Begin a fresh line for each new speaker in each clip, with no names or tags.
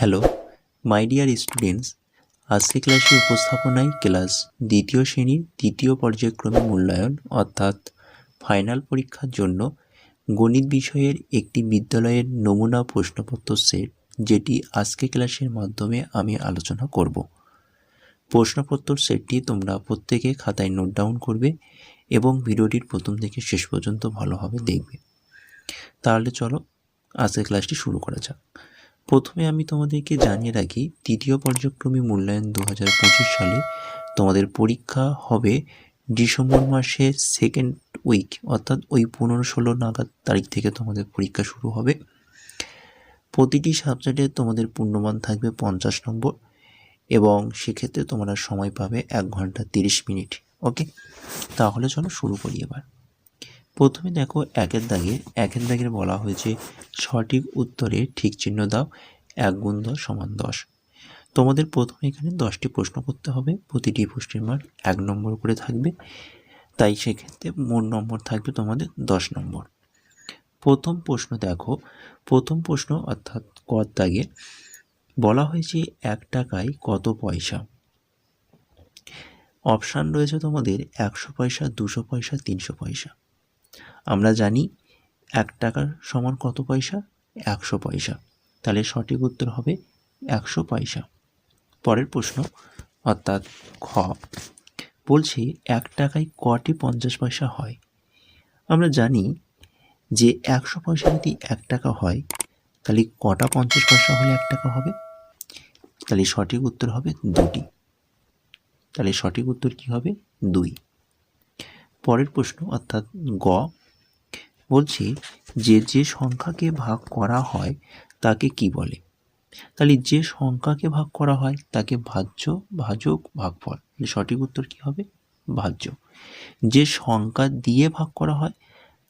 Hello, my dear students, আজকে ক্লাসে উপস্থাপনায় ক্লাস দ্বিতীয় শ্রেণির তৃতীয় পর্যায়ক্রমে মূল্যায়ন অর্থাৎ ফাইনাল পরীক্ষার জন্য গণিত বিষয়ের একটি বিদ্যালয়ের নমুনা প্রশ্নপত্র সেট, যেটি আজকে ক্লাসের মাধ্যমে আমি আলোচনা করব। প্রশ্নপত্র সেটটি তোমরা প্রত্যেকে খাতায় নোট ডাউন করবে এবং ভিডিওটির প্রথম থেকে শেষ পর্যন্ত ভালোভাবে দেখবে। তাহলে চলো আজকে ক্লাসটি শুরু করা যাক। প্রথমে আমি তোমাদেরকে জানিয়ে রাখি তৃতীয় পর্যায়ক্রমী মূল্যায়ন দু হাজার পঁচিশ সালে। তোমাদের পরীক্ষা হবে ডিসেম্বর মাসের সেকেন্ড উইক অর্থাৎ ওই পনেরো ষোলো নাগাদ তারিখ থেকে তোমাদের পরীক্ষা শুরু হবে। প্রতিটি সাবজেক্টে তোমাদের পূর্ণমান থাকবে পঞ্চাশ নম্বর এবং সেক্ষেত্রে তোমরা সময় পাবে এক ঘণ্টা তিরিশ মিনিট ওকে তাহলে চলো শুরু করি এবার। প্রথমে দেখো একের দাগে, একের দাগের বলা হয়েছে সঠিক উত্তরে ঠিক চিহ্ন দাও, এক গুণ দশ সমান দশ। তোমাদের প্রথমে এখানে দশটি প্রশ্ন করতে হবে, প্রতিটি প্রশ্নের মান এক নম্বর করে থাকবে। তাই সেক্ষেত্রে মোট নম্বর থাকবে তোমাদের দশ নম্বর। প্রথম প্রশ্ন দেখো, প্রথম প্রশ্ন অর্থাৎ কর দাগে বলা হয়েছে এক টাকায় কত পয়সা? অপশান রয়েছে তোমাদের একশো পয়সা, দুশো পয়সা, তিনশো পয়সা। আমরা জানি এক টাকার সমান কত পয়সা? একশো পয়সা। তাহলে সঠিক উত্তর হবে একশো পয়সা। পরের প্রশ্ন, অর্থাৎ খ, বলছি এক টাকায় কটি পঞ্চাশ পয়সা হয়? আমরা জানি যে একশো পয়সা যদি এক টাকা হয়, তাহলে কটা পঞ্চাশ পয়সা হলে এক টাকা হবে? তাহলে সঠিক উত্তর হবে দুটি। তাহলে সঠিক উত্তর কি হবে? দুই। পরের প্রশ্ন, অর্থাৎ গ, বলছি যে যে সংখ্যাকে ভাগ করা হয় তাকে কি বলে? তাহলে যে সংখ্যাকে ভাগ করা হয় তাকে ভাজ্য, ভাজক, ভাগফল। সঠিক উত্তর কি হবে? ভাজ্য। যে সংখ্যা দিয়ে ভাগ করা হয়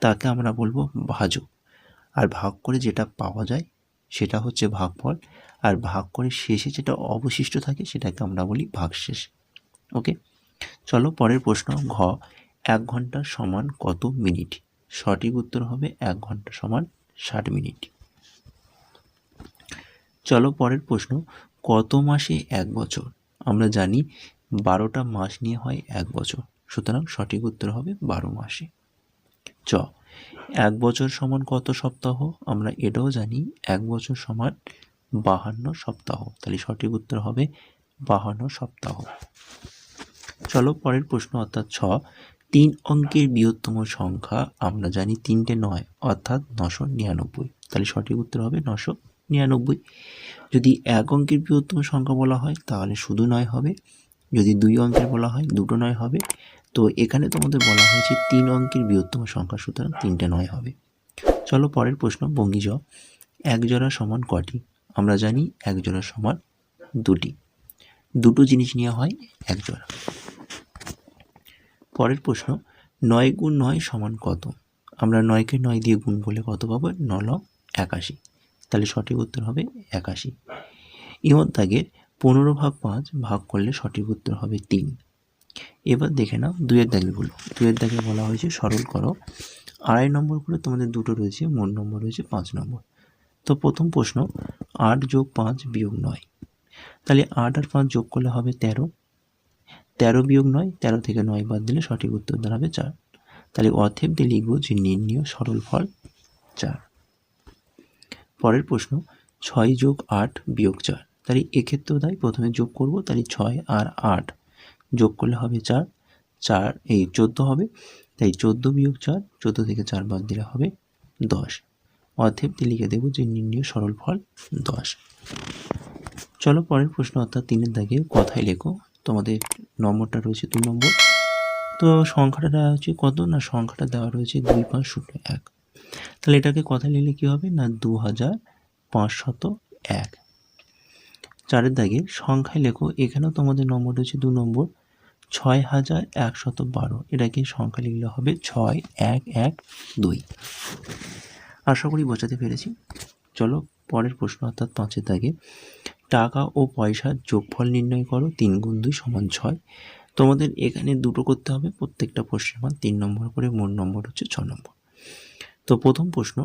তাকে আমরা বলব ভাজক। আর ভাগ করে যেটা পাওয়া যায় সেটা হচ্ছে ভাগফল। আর ভাগ করে শেষে যেটা অবশিষ্ট থাকে সেটাকে আমরা বলি ভাগশেষ। ওকে? চলো পরের প্রশ্ন, ঘ। এক ঘণ্টা সমান কত মিনিট? সঠিক উত্তর হবে এক ঘণ্টা সমান ষাট মিনিট। চলো পরের প্রশ্ন, কত মাসে এক বছর? আমরা জানি বারোটা মাস নিয়ে হয় এক বছর, সুতরাং সঠিক উত্তর হবে বারো মাসে। চ, এক বছর সমান কত সপ্তাহ? আমরা এটাও জানি এক বছর সমান বাহান্ন সপ্তাহ, তাহলে সঠিক উত্তর হবে বাহান্ন সপ্তাহ। চলো পরের প্রশ্ন, অর্থাৎ ছ তিন অঙ্কের বৃহত্তম সংখ্যা আমরা জানি তিনটে নয়, অর্থাৎ নশো নিরানব্বই। তাহলে সঠিক উত্তর হবে নশো নিরানব্বই। যদি এক অঙ্কের বৃহত্তম সংখ্যা বলা হয়, তাহলে শুধু নয় হবে। যদি দুই অঙ্কের বলা হয়, দুটো নয় হবে। তো এখানে তোমাদের বলা হয়েছে তিন অঙ্কের বৃহত্তম সংখ্যা, সুতরাং তিনটে নয় হবে। চলো পরের প্রশ্ন বঙ্গিজ এক জোড়া সমান কটি? আমরা জানি এক জোড়া সমান দুটি। দুটো জিনিস নেওয়া হয় এক জোড়া। পরের প্রশ্ন, নয় গুণ নয় সমান কত? আমরা নয়কে নয় দিয়ে গুণ করলে কত পাবো? নল একাশি। তাহলে সঠিক উত্তর হবে একাশি। ইমন দাগের পনেরো ভাগ পাঁচ ভাগ করলে সঠিক উত্তর হবে তিন। এবার দেখে নাও দুয়ের দাগেগুলো। দুয়ের দাগে বলা হয়েছে, সরল করো। আড়াই নম্বর করে তোমাদের দুটো রয়েছে, মোট নম্বর রয়েছে পাঁচ নম্বর। তো প্রথম প্রশ্ন, আট যোগ পাঁচ বিয়োগ নয়। তাহলে আট আর পাঁচ যোগ করলে হবে তেরো। তেরো বিয়োগ নয়, তেরো থেকে নয় বাদ দিলে সঠিক উত্তর দাঁড়াবে চার। তাহলে অথেব দিয়ে লিখব যে নির্ণীয় সরল ফল চার। পরের প্রশ্ন, ছয় যোগ আট বিয়োগ চার। তাহলে এক্ষেত্রেও তাই প্রথমে যোগ করব, তাহলে ছয় আর আট যোগ করলে হবে চার। চার, এই চোদ্দ হবে, তাই চোদ্দ বিয়োগ চার, চোদ্দ থেকে চার বাদ দিলে হবে দশ। দিয়ে লিখে দেবো যে নির্ণীয় সরল ফল দশ। চলো পরের প্রশ্ন অর্থাৎ তিনের দাগে কথায় লেখো। তোমাদের নম্বরটা রয়েছে দু নম্বর। তো সংখ্যাটা দেওয়া হচ্ছে কত? না, সংখ্যাটা দেওয়া রয়েছে দুই পাঁচ শূন্য এক। তাহলে এটাকে কথা লিখলে কী হবে? না, দু হাজার পাঁচশত এক। চারের দাগে সংখ্যায় লেখো, এখানেও তোমাদের নম্বর রয়েছে দু নম্বর। ছয় হাজার একশত বারো, এটাকে সংখ্যা লিখলে হবে ছয় এক এক দুই। আশা করি বোঝাতে পেরেছি। চলো পরের প্রশ্ন অর্থাৎ পাঁচের দাগে। টাকা ও পয়সার যোগফল নির্ণয় করো, তিন গুণ দুই সমান ছয়। তোমাদের এখানে দুটো করতে হবে, প্রত্যেকটা প্রশ্নের মান তিন নম্বর করে মোট নম্বর হচ্ছে ছ নম্বর। তো প্রথম প্রশ্ন,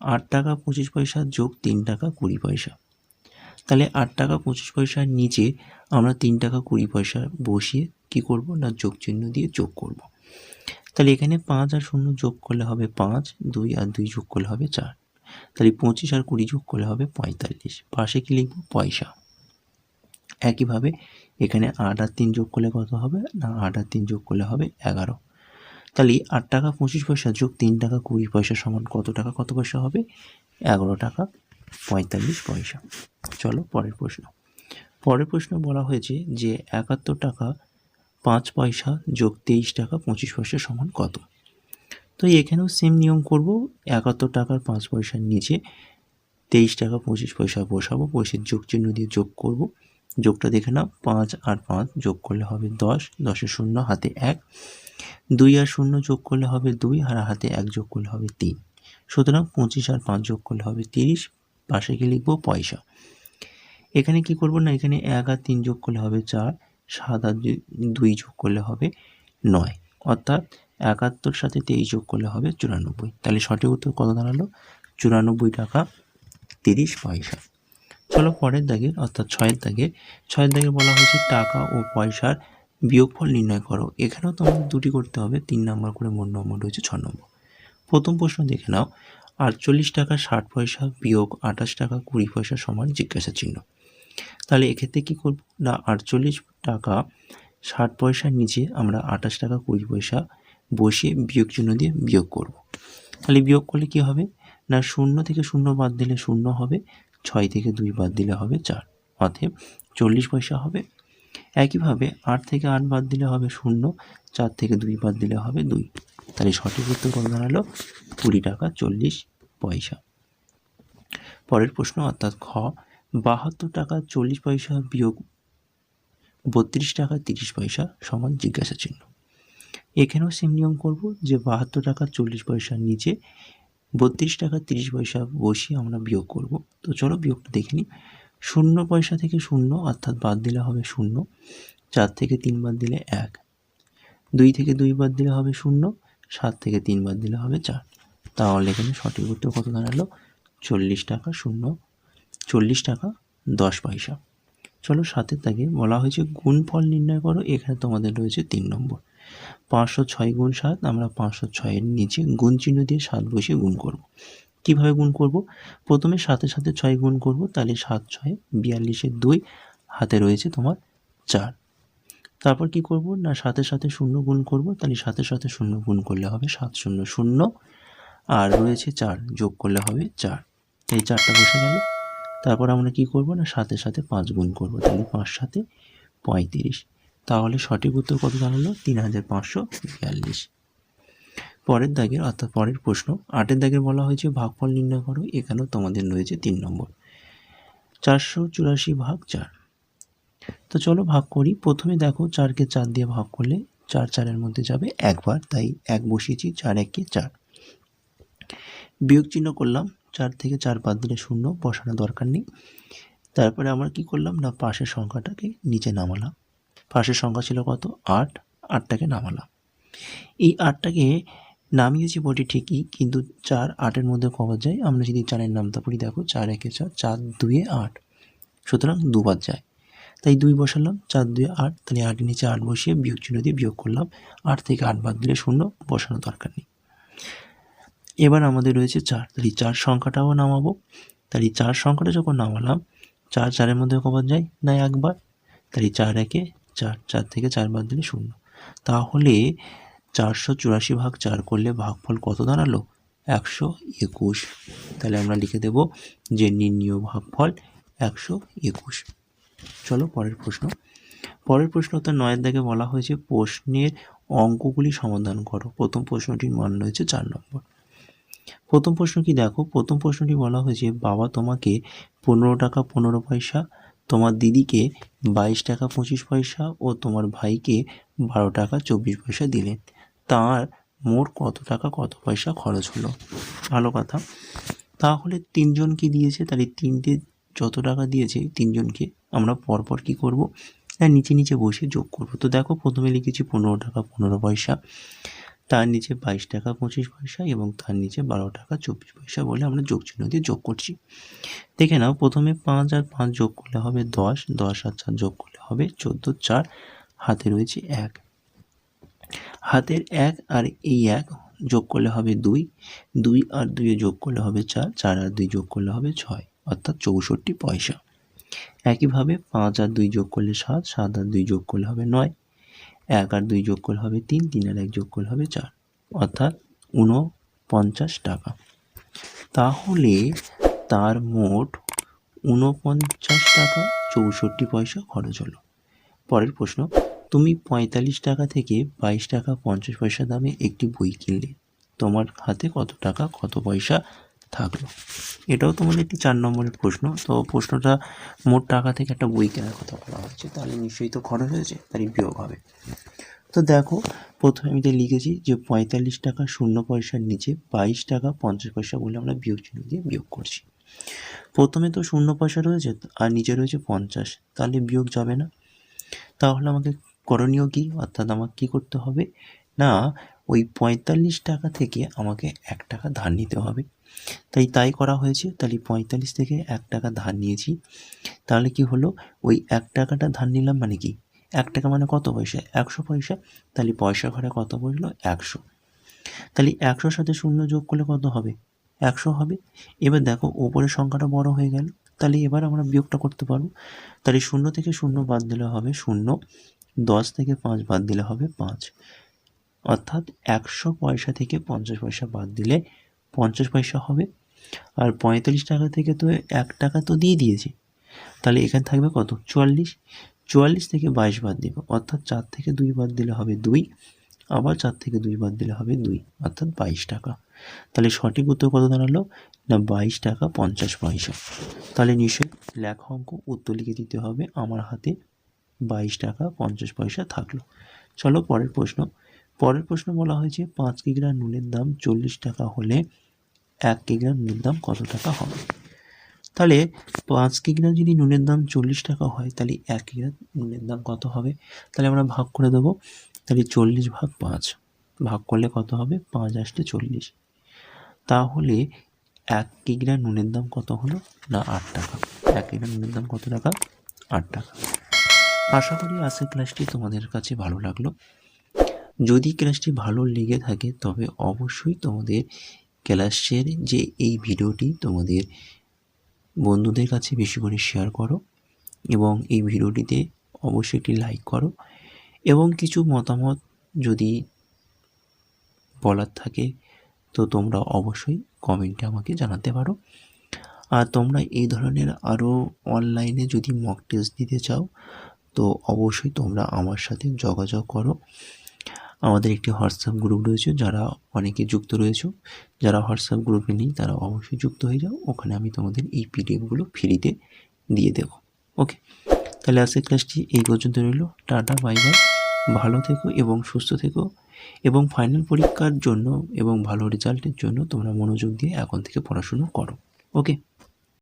আট টাকা পঁচিশ পয়সা যোগ তিন টাকা কুড়ি পয়সা। তাহলে আট টাকা পঁচিশ পয়সার নিচে আমরা তিন টাকা কুড়ি পয়সা বসিয়ে কী করব না যোগ চিহ্ন দিয়ে যোগ করব। তাহলে এখানে পাঁচ আর শূন্য যোগ করলে হবে পাঁচ, দুই আর দুই যোগ করলে হবে চার। তাহলে পঁচিশ আর কুড়ি যোগ করলে হবে পঁয়তাল্লিশ। পাশে কী লিখব? পয়সা। একইভাবে এখানে আট আর তিন যোগ করলে কত হবে? না, আট আর তিন যোগ করলে হবে এগারো। তাহলে আট টাকা, পঁচিশ পয়সা যোগ তিন টাকা, কুড়ি পয়সা সমান কত টাকা? কত পয়সা হবে? এগারো টাকা, পঁয়তাল্লিশ পয়সা। চলো পরের প্রশ্ন। পরের প্রশ্ন বলা হয়েছে যে একাত্তর টাকা, পাঁচ পয়সা যোগ তেইশ টাকা, পঁচিশ পয়সা সমান কত? তো এখানেও সেম নিয়ম করব। একাত্তর টাকার পাঁচ পয়সার নিচে তেইশ টাকা পঁচিশ পয়সা বসাবো। বসে যোগ চিহ্ন দিয়ে যোগ করব। যোগটা দেখে নাও, পাঁচ আর পাঁচ যোগ করলে হবে দশ দশের শূন্য, হাতে এক। দুই আর শূন্য যোগ করলে হবে দুই আর হাতে এক যোগ করলে হবে তিন। সুতরাং পঁচিশ আর পাঁচ যোগ করলে হবে তিরিশ, পাশে গিয়ে লিখব পয়সা। এখানে কি করব না, এখানে এক আর তিন যোগ করলে হবে চার, সাত আর দুই যোগ করলে হবে নয়। অর্থাৎ একাত্তর সাথে তেইশ যোগ করলে হবে চুরানব্বই। তাহলে সঠিক উত্তর কত দাঁড়াল? চুরানব্বই টাকা তিরিশ পয়সা। চলো পরের দাগের অর্থাৎ ছয়ের দাগে ছয়ের দাগে বলা হয়েছে টাকা ও পয়সার বিয়োগফল নির্ণয় করো। এখানেও তোমাদের দুটি করতে হবে, তিন নম্বর করে মোট নম্বর রয়েছে ছ নম্বর। প্রথম প্রশ্ন দেখে নাও, আটচল্লিশ টাকা ষাট পয়সা বিয়োগ আঠাশ টাকা কুড়ি পয়সা সমান জিজ্ঞাসা চিহ্ন। তাহলে এক্ষেত্রে কী করব? না, আটচল্লিশ টাকা ষাট পয়সার নিচে আমরা আঠাশ টাকা কুড়ি পয়সা বসিয়ে বিয়োগ চিহ্ন দিয়ে বিয়োগ করব। তাহলে বিয়োগ করলে কী হবে? না, শূন্য থেকে শূন্য বাদ দিলে শূন্য হবে, ছয় থেকে দুই বাদ দিলে হবে চার। অতএব চল্লিশ পয়সা হবে। একইভাবে আট থেকে আট বাদ দিলে হবে শূন্য, চার থেকে দুই বাদ দিলে হবে দুই। তাহলে সঠিক উত্তর কত দাঁড়াল? কুড়ি টাকা চল্লিশ পয়সা। পরের প্রশ্ন, অর্থাৎ খ, বাহাত্তর টাকা চল্লিশ পয়সা বিয়োগ, বত্রিশ টাকা তিরিশ পয়সা সমান জিজ্ঞাসা চিহ্ন এখানেও সেম নিয়ম করব যে বাহাত্তর টাকা চল্লিশ পয়সার নিচে, বত্রিশ টাকা তিরিশ পয়সা বসিয়ে আমরা বিয়োগ করব। তো চলো বিয়োগটা দেখে নিই। শূন্য পয়সা থেকে শূন্য, অর্থাৎ বাদ দিলে হবে শূন্য, চার থেকে তিন বাদ দিলে এক, দুই থেকে দুই বাদ দিলে হবে শূন্য, সাত থেকে তিন বাদ দিলে হবে চার। তাহলে এখানে সঠিক উত্তর কত দাঁড়াল? চল্লিশ টাকা শূন্য, চল্লিশ টাকা দশ পয়সা। চলো সাথে তাকে বলা হয়েছে গুণফল নির্ণয় করো, এখানে তোমাদের রয়েছে তিন নম্বর। পাঁচশো ছয় গুণ সাত, আমরা পাঁচশো ছয়ের নিচে গুণ চিহ্ন দিয়ে সাত বসিয়ে গুণ করব। কীভাবে গুণ করব? প্রথমে সাথে সাথে ছয় গুণ করব, তাহলে সাত ছয় বিয়াল্লিশের দুই, হাতে রয়েছে তোমার চার। তারপর কি করব? না সাথে সাথে শূন্য গুণ করব, তাহলে সাথে সাথে শূন্য গুণ করলে হবে সাত শূন্য শূন্য, আর রয়েছে চার, যোগ করলে হবে চার। এই চারটা বসে গেল। তারপর আমরা কি করব না? সাথে সাথে পাঁচ গুণ করব, তাহলে পাঁচ সাথে পঁয়ত্রিশ। তাহলে সঠিক উত্তর কত দাঁড়াল? তিন হাজার পাঁচশো বিয়াল্লিশ। পরের দাগের, অর্থাৎ পরের প্রশ্ন, আটের দাগের বলা হয়েছে ভাগফল নির্ণয় করো, এখানেও তোমাদের রয়েছে তিন নম্বর। চারশো চুরাশি ভাগ চার। তো চলো ভাগ করি। প্রথমে দেখো চারকে চার দিয়ে ভাগ করলে চার চারের মধ্যে যাবে একবার, তাই এক বসিয়েছি, চার একে চার। বিয়োগ চিহ্ন করলাম চার থেকে চার বাদ দিলে শূন্য বসানো দরকার নেই। তারপরে আমরা কি করলাম না, পাশের সংখ্যাটাকে নিচে নামালাম। পাশের সংখ্যা ছিল কত? আট। আটটাকে নামালাম। এই আটটাকে নামিয়েছি বটি ঠিকই, কিন্তু চার আটের মধ্যে কবার যায়। আমরা যদি চারের নামটা পড়ি, দেখো, চার একে চার চার দুয়ে আট। সুতরাং দুবার যায়। তাই দুই বসালাম, চার দুয়ে আট, তাহলে আটের নিচে আট বসিয়ে বিয়োগ চিহ্ন দিয়ে বিয়োগ করলাম। আট থেকে আট বাদ দিলে শূন্য বসানো দরকার নেই। এবার আমাদের রয়েছে চার। তাহলে চার সংখ্যাটাও নামাবো। তাহলে চার সংখ্যাটা যখন নামালাম, চার চারের মধ্যে কবার যায় না, একবার। তাহলে চার একে চার চার থেকে চার বাদ দিলে শূন্য। তাহলে চারশো চুরাশি ভাগ চার করলে ভাগফল কত দাঁড়াল? একশো একুশ। তাহলে আমরা লিখে দেব যে নির্ণীয় ভাগফল একশো একুশ। চলো পরের প্রশ্ন। পরের প্রশ্ন তো নয়ের দাগে বলা হয়েছে, প্রশ্নের অঙ্কগুলি সমাধান করো। প্রথম প্রশ্নটির মান রয়েছে চার নম্বর। প্রথম প্রশ্ন কি? দেখো, প্রথম প্রশ্নটি বলা হয়েছে, বাবা তোমাকে পনেরো টাকা পনেরো পয়সা, তোমার দিদিকে বাইশ টাকা পঁচিশ পয়সা ও তোমার ভাইকে বারো টাকা চব্বিশ পয়সা দিলেন তার মোট কত টাকা, কত পয়সা খরচ হলো? ভালো কথা। তাহলে তিনজনকে দিয়েছে? তাহলে তিনটে যত টাকা দিয়েছে, তিনজনকে আমরা পরপর কি করব? না নিচে নিচে বসে যোগ করব। তো দেখো, প্রথমে লিখেছি পনেরো টাকা পনেরো পয়সা। তার নিচে বাইশ টাকা, পঁচিশ পয়সা এবং তার নিচে বারো টাকা, চব্বিশ পয়সা বলে আমরা যোগ চিহ্ন দিয়ে যোগ করছি। দেখে নাও, প্রথমে পাঁচ আর পাঁচ যোগ করলে হবে দশ দশ আর চার যোগ করলে হবে চোদ্দ, চার। হাতে রয়েছে এক। হাতের এক আর এই এক যোগ করলে হবে দুই। দুই আর দুইয়ে যোগ করলে হবে চার চার আর দুই যোগ করলে হবে ছয়, অর্থাৎ চৌষট্টি পয়সা। একইভাবে পাঁচ আর দুই যোগ করলে সাত সাত আর দুই যোগ করলে হবে নয়। এক আর দুই যোগ করলে হবে তিন তিন আর এক যোগ করলে হবে চার। অর্থাৎ ঊনপঞ্চাশ টাকা। তাহলে তার মোট ঊনপঞ্চাশ টাকা চৌষট্টি পয়সা খরচ হলো। পরের প্রশ্ন, তুমি পঁয়তাল্লিশ টাকা থেকে বাইশ টাকা পঞ্চাশ পয়সা দামে একটি বই কিনলে। তোমার হাতে কত টাকা, কত পয়সা থাকল। এটাও তোমাদের একটি চার নম্বরের প্রশ্ন। তো প্রশ্নটা মোট টাকা থেকে একটা বই কেনার কথা বলা হচ্ছে। তাহলে নিশ্চয়ই তো খরচ হয়েছে, তারই বিয়োগ হবে। তো দেখো, প্রথমে আমি তো লিখেছি যে পঁয়তাল্লিশ টাকা শূন্য পয়সার নিচে, বাইশ টাকা পঞ্চাশ পয়সা বলে আমরা বিয়োগ চিহ্ন দিয়ে বিয়োগ করছি। প্রথমে তো শূন্য পয়সা রয়েছে, আর নিচে রয়েছে পঞ্চাশ। তাহলে বিয়োগ যাবে না। তাহলে আমাকে করণীয় কী? অর্থাৎ আমাকে কী করতে হবে? না, ওই পঁয়তাল্লিশ টাকা থেকে আমাকে এক টাকা ধার নিতে হবে। তাই তাই করা হয়েছে। তাহলে পঁয়তাল্লিশ থেকে এক টাকা ধার নিয়েছি। তাহলে কি হলো? ওই এক টাকাটা ধার নিলাম মানে কি? এক টাকা মানে কত পয়সা? একশো পয়সা। তাহলে পয়সা ঘরে কত বসল? একশো। তাহলে একশোর সাথে শূন্য যোগ করলে কত হবে? একশো হবে। এবার দেখো, ওপরের সংখ্যাটা বড় হয়ে গেল। তাহলে এবার আমরা বিয়োগটা করতে পারব। তাহলে শূন্য থেকে শূন্য বাদ দিলে হবে শূন্য। দশ থেকে পাঁচ বাদ দিলে হবে পাঁচ। অর্থাৎ একশো পয়সা থেকে পঞ্চাশ পয়সা বাদ দিলে পঞ্চাশ পয়সা হবে। আর পঁয়তাল্লিশ টাকা থেকে তো এক টাকা তো দিয়ে দিয়েছে। তাহলে এখানে থাকবে কত? চুয়াল্লিশ। চুয়াল্লিশ থেকে বাইশ বাদ দেব। অর্থাৎ চার থেকে দুই বাদ দিলে হবে দুই। আবার চার থেকে দুই বাদ দিলে হবে দুই। অর্থাৎ বাইশ টাকা। তাহলে সঠিক উত্তর কত দাঁড়াল? না, বাইশ টাকা পঞ্চাশ পয়সা। তাহলে নিশ্চয়ই লেখা অঙ্ক উত্তর লিখে দিতে হবে। আমার হাতে বাইশ টাকা পঞ্চাশ পয়সা থাকল। চলো পরের প্রশ্ন। পরের প্রশ্ন বলা হয়েছে, পাঁচ কিগ্রা নুনের দাম চল্লিশ টাকা হলে এক কিগ্রা নুনের দাম কত টাকা হবে? তাহলে পাঁচ কিগ্রা যদি নুনের দাম চল্লিশ টাকা হয়, তাহলে এক কিগ্রা নুনের দাম কত হবে? তাহলে আমরা ভাগ করে দেবো, তাহলে চল্লিশ ভাগ পাঁচ, ভাগ করলে কত হবে? পাঁচ আসতে চল্লিশ। তাহলে এক কিগ্রা নুনের দাম কত হলো? না, আট টাকা। এক কিগ্রা নুনের দাম কত টাকা? আট টাকা। আশা করি আজকের ক্লাসটি তোমাদের কাছে ভালো লাগল। যদি ক্লাসটি ভালো লেগে থাকে, তবে অবশ্যই তোমাদের ক্লাসের যে এই ভিডিওটি তোমাদের বন্ধুদের কাছে বেশি করে শেয়ার করো এবং এই ভিডিওটিতে অবশ্যই একটি লাইক করো এবং কিছু মতামত যদি বলার থাকে, তো তোমরা অবশ্যই কমেন্টে আমাকে জানাতে পারো। আর তোমরা এই ধরনের আরও অনলাইনে যদি মক টেস্ট দিতে চাও, তো অবশ্যই তোমরা আমার সাথে যোগাযোগ করো। আমাদের একটি হোয়াটসঅ্যাপ গ্রুপ রয়েছে, যারা অনেকে যুক্ত রয়েছে। যারা হোয়াটসঅ্যাপ গ্রুপে নেই, তারা অবশ্যই যুক্ত হয়ে যাও। ওখানে আমি তোমাদের এই পিডিএফগুলো ফ্রিতে দিয়ে দেবো। ওকে? তাহলে আজকের ক্লাসটি এই পর্যন্ত রইল। Tata, bye bye. ভালো থেকো এবং সুস্থ থেকো। এবং ফাইনাল পরীক্ষার জন্য এবং ভালো রেজাল্টের জন্য তোমরা মনোযোগ দিয়ে এখন থেকে পড়াশুনো করো। ওকে?